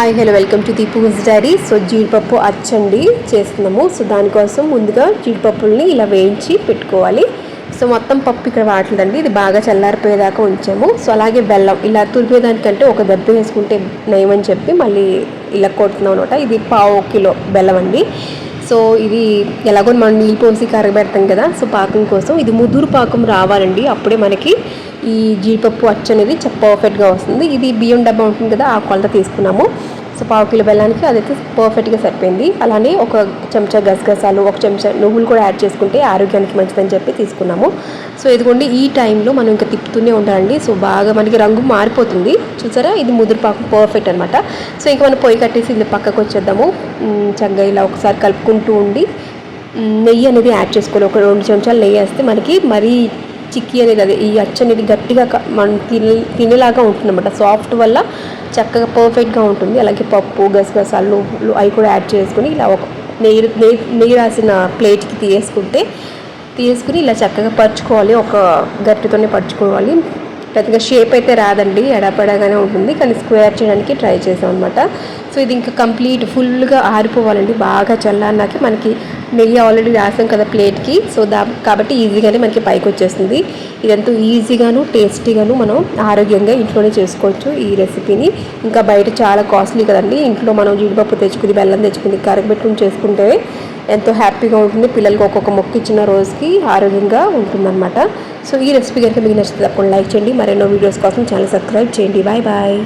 Hi hello welcome to Deepu diary. So జీడిపప్పు అచ్చండి చేస్తున్నాము. సో దానికోసం ముందుగా జీడిపప్పుల్ని ఇలా వేయించి పెట్టుకోవాలి. సో మొత్తం పప్పు ఇక్కడ వాడలేదండి ఇది బాగా చల్లారిపోయేదాకా ఉంచాము. సో అలాగే బెల్లం. ఇలా తురిపేదానికంటే ఒక దెబ్బ వేసుకుంటే నయమని చెప్పి మళ్ళీ ఇలా కొడుతున్నాం అనమాట. ఇది పావు కిలో బెల్లం అండి. సో ఇది ఎలాగో మనం నీళ్ళు పోసి కరగబెడతాం కదా. సో పాకం కోసం. ఇది ముదురు పాకం రావాలండి. అప్పుడే మనకి ఈ జీడిపప్పు అచ్చు అనేది పర్ఫెక్ట్గా వస్తుంది. ఇది బియ్యం డబ్బా ఉంటుంది కదా ఆ కొలత తీసుకున్నాము. సో పావు కిలో బెల్లానికి అదైతే పర్ఫెక్ట్గా సరిపోయింది. అలానే ఒక చెంచా గసగసాలు ఒక చెంచా నువ్వులు కూడా యాడ్ చేసుకుంటే ఆరోగ్యానికి మంచిదని చెప్పి తీసుకున్నాము. సో ఇదిగోండి ఈ టైంలో మనం ఇంకా తిప్పుతూనే ఉండాలండి. సో బాగా మనకి రంగు మారిపోతుంది. చూసారా? ఇది ముదురుపాకు పర్ఫెక్ట్ అనమాట సో ఇంకా మనం పొయ్యి కట్టేసి ఇది పక్కకు వచ్చేద్దాము. చక్కగా ఇలా ఒకసారి కలుపుకుంటూ ఉండి నెయ్యి అనేది యాడ్ చేసుకోవాలి. ఒక రెండు చెంచాలు నెయ్యి వేస్తే మనకి మరీ చిక్కీ అనేది అదే ఈ అచ్చ అనేది గట్టిగా మనం తినే తినేలాగా ఉంటుంది అనమాట సాఫ్ట్ వల్ల చక్కగా పర్ఫెక్ట్గా ఉంటుంది. అలాగే పప్పు గసగసాలు అవి కూడా యాడ్ చేసుకుని ఇలా ఒక నెయ్యి నెయ్యి నెయ్యి రాసిన ప్లేట్కి తీసుకుంటే తీసుకుని ఇలా చక్కగా పరుచుకోవాలి. ఒక గట్టితోనే పరుచుకోవాలి. పెద్దగా షేప్ అయితే రాదండి. ఎడపడగానే ఉంటుంది. కానీ స్క్వేర్ చేయడానికి ట్రై చేసాం అనమాట సో ఇది ఇంకా కంప్లీట్ ఫుల్గా ఆరిపోవాలండి. బాగా చల్లారినాక మనకి నెయ్యి ఆల్రెడీ రాసాం కదా ప్లేట్కి. సో దా కాబట్టి ఈజీగానే మనకి పైకి వచ్చేస్తుంది. ఇదంతా ఈజీగాను టేస్టీగాను మనం ఆరోగ్యంగా ఇంట్లోనే చేసుకోవచ్చు ఈ రెసిపీని. ఇంకా బయట చాలా కాస్ట్లీ కదండి. ఇంట్లో మనం జీడిపప్పు తెచ్చుకుని బెల్లం తెచ్చుకుని కరగబెట్టుకుని చేసుకుంటే ఎంతో హ్యాపీగా ఉంటుంది. పిల్లలకి ఒక్కొక్క మొక్క ఇచ్చిన రోజుకి ఆరోగ్యంగా ఉంటుందన్నమాట. సో ఈ రెసిపీ కనుక మీకు నచ్చితే తప్పకుండా లైక్ చేయండి. మరెన్నో వీడియోస్ కోసం ఛానల్ సబ్స్క్రైబ్ చేయండి. Bye bye.